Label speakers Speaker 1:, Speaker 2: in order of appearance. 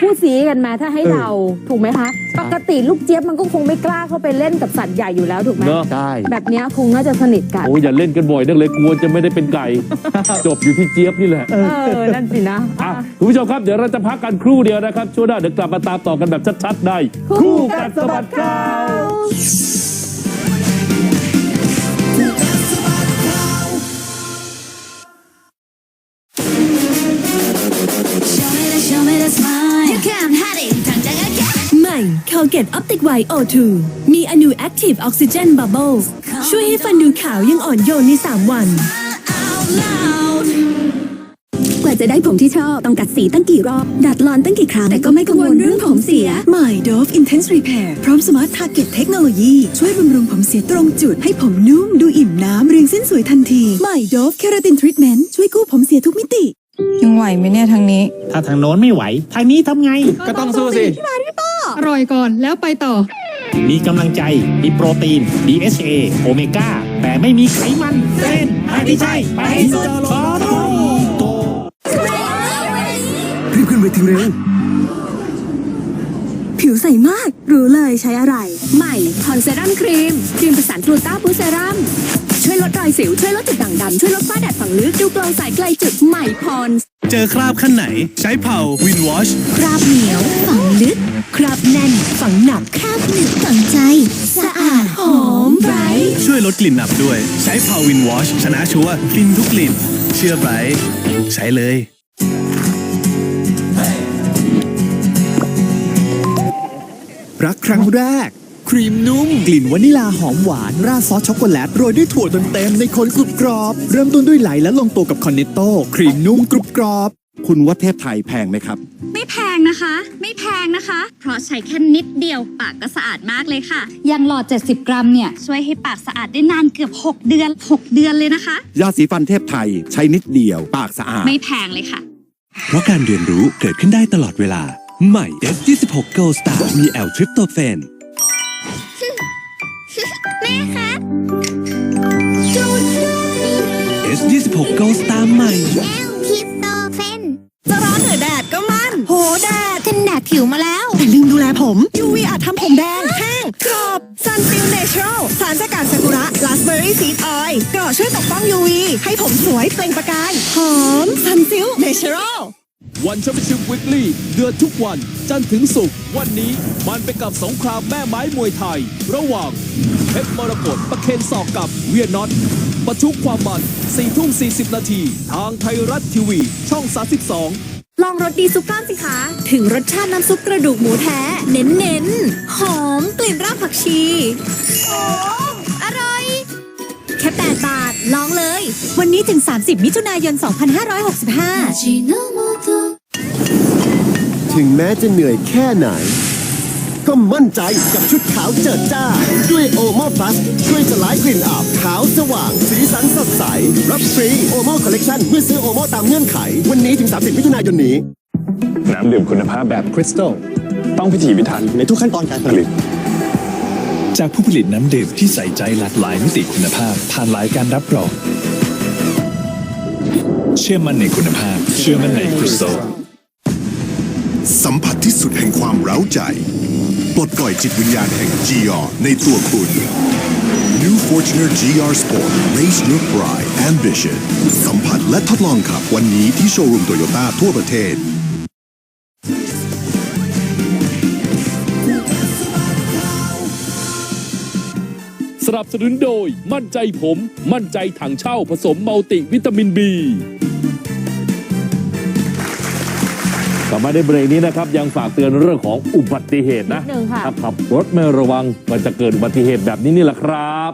Speaker 1: ผู้ซีกันมาถ้าให้เราถูกไหมคะ ปกติลูกเจี๊ยบมันก็คงไม่กล้าเข้าไปเล่นกับสัตว์ใหญ่อยู่แล้วถูกไหม
Speaker 2: เนอะ
Speaker 3: ใช่
Speaker 1: แบบเนี้ยคงน่าจะสนิทกัน
Speaker 2: โอ้ยอย่าเล่นกันบ่อยนักเลยกลัวจะไม่ได้เป็นไก่ จบอยู่ที่เจี๊ยบนี่แหละ
Speaker 1: เออ นั่นสินะ
Speaker 2: อะคุณผู้ชมครับ เดี๋ยวเราจะพักกันครู่เดียวนะครับ ช่วงหน้าเดี๋ยวกลับมาตามต่อกันแบบชัดๆในคู่กัดสะบัดข่าว
Speaker 4: ม่ Colgate Optic White O2 มีอนู Active Oxygen Bubbles ช่วยให้ฟันดูขาวยังอ่อนโยนใน 3 วัน
Speaker 5: กว่าจะได้ผมที่ชอบ ต้องกัดสีตั้งกี่รอบ ดัดรอนตั้งกี่ครั้ง แต่ก็ไม่กังวลเรื่องผมเสีย
Speaker 6: ใหม่ Dove Intense Repair พร้อม Smart Target เทคโนโลยีช่วยบำรุงผมเสียตรงจุด ให้ผมนุ่มดูอิ่มน้ำเรียงเส้นสวยทันทีใหม่ Dove Keratin Treatment ช่วยกู้ผมเสียทุกมิติ
Speaker 7: ยังไหวไหมเนี่ยทางนี้
Speaker 8: ถ้าทางโน้นไม่ไหว ทางนี้ทำไง
Speaker 3: ก็ต้องสู้สิ
Speaker 7: อ ร่อยก่อนแล้วไปต่อ
Speaker 8: มีกำลังใจ มีโปรตีน DHA โอเมก้า แต่ไม่มีไขมันเส้นทางที่ใช่ไปให้สุดขอโทษ
Speaker 3: รีบขึ้นเวทีเร็ว
Speaker 5: ผิวใสมาก รู้เลยใช้อะไร ใหม่พอนเซรั่มครีม ครีมประสานกลูต้าบูสเซรั่มช่วยลดรอยสิว ช่วยลดจุดด่างดำช่วยลดฝ้าแดดฝังลึกดูโกลว์ใสไกลจุดใหม่พอน
Speaker 9: เจอคราบขั้นไหน ใช้เผาวินวอช
Speaker 4: คราบเหนียวฝังลึก คราบแน่น ฝังหนักคราบหนึบฝังใจ สะอาดหอมไบรท์
Speaker 9: ช่วยลดกลิ่นอับด้วย ใช้เผาวินวอชชนะชัวร์กลิ่นทุกกลิ่น เชื่อไบรท์ใช้เลย
Speaker 10: รักครั้งแรก ครีมนุ่ม กลิ่นวานิลาหอมหวาน ราดซอสช็อกโกแลต โรยด้วยถั่วเต็มๆในคนกรุบกรอบ เริ่มต้นด้วยไหลและลงตัวกับคอนเนตโต้ครีมนุ่มกรุบกรอบ คุณว่าเทพไทยแพงไหมครับ
Speaker 11: ไม่แพงนะคะ ไม่แพงนะคะ เพราะใช้แค่นิดเดียวปากก็สะอาดมากเลยค่ะ อย่างหลอด 70 กรัมเนี่ย ช่วยให้ปากสะอาดได้นานเกือบ 6 เดือน 6 เดือนเลยนะคะ
Speaker 10: ยาสีฟันเทพไทยใช้นิดเดียว ปากสะอาด
Speaker 11: ไม่แพงเลยค่ะ
Speaker 9: เพราะการเรียนรู้เกิดขึ้นได้ตลอดเวลา ใหม่ S26 Gold Star มีแอลทริปโตเฟน
Speaker 11: แม่คะ
Speaker 9: S26 Gold Star ใหม่
Speaker 11: ทิปโตเฟน
Speaker 6: จะร้อนหรือแดดก็มัน โหแดด
Speaker 11: กันแดดผิวมาแล้ว
Speaker 6: แต่ลืมดูแลผม UV อาจทำผมแดงแห้งกรอบ Sunsil Natural สารสกัดซากุระ Raspberry Seed Oil เกราะช่วยปกป้อง UV ให้ผมสวยเปล่งประกาย หอม Sunsil Natural
Speaker 2: วันแชมเปี้ยนชิพวิกลี่เดือดทุกวัน จันทร์ถึงศุกร์วันนี้มันไปกับสงครามแม่ไม้มวยไทย ระหว่างเพชรมรกตประเคนศอกกับเวียนน็อตประชุกความมัน4ทุ่ม40 นาที ทางไทยรัฐทีวี ช่อง 32
Speaker 4: ลองรสดีซุปกล้ามสิคะ ถึงรสชาติน้ำซุปกระดูกหมูแท้ เน้นๆหอมกลิ่นรากผักชีโอ้อร่อยแค่8บาท ลองเลย วันนี้ถึง 30 มิถุนายน 2565
Speaker 10: ถึงแม้จะเหนื่อยแค่ไหน ก็มั่นใจกับชุดขาวเจิดจ้า ด้วยโอโมพลัสช่วยสลายกลิ่นอับขาวสว่าง สีสันสดใส รับฟรีโอโมคอลเลกชันเมื่อซื้อโอโมตามเงื่อนไข วันนี้ถึง 30 มิถุนายนนี้
Speaker 9: น้ำดื่มคุณภาพแบบคริสตัลต้องพิถีพิถันในทุกขั้นตอนการผลิต จากผู้ผลิตน้ำดื่มที่ใส่ใจหลากหลายมิติคุณภาพ ผ่านหลายการรับรอง เชื่อมั่นในคุณภาพ เชื่อมั่นในคริสตัล
Speaker 12: สัมผัสที่สุดแห่งความเร้าใจ ปลดปล่อยจิตวิญญาณแห่ง GR ในตัวคุณ New Fortuner GR Sport Race Your Pride Ambition สัมผัสและทดลองขับวันนี้ที่โชว์รูมโตโยต้าทั่วประเทศ
Speaker 2: สนับสนุนโดย มั่นใจผม มั่นใจถังเช่าผสมมัลติวิตามินบี กลับมาในเบรกนี้นะครับ ยังฝากเตือนเรื่องของอุบัติเหตุนะ
Speaker 1: นิดนึงค่ะ
Speaker 2: ถ้าขับรถไม่ระวังมันจะเกิดอุบัติเหตุแบบนี้นี่แหละครับ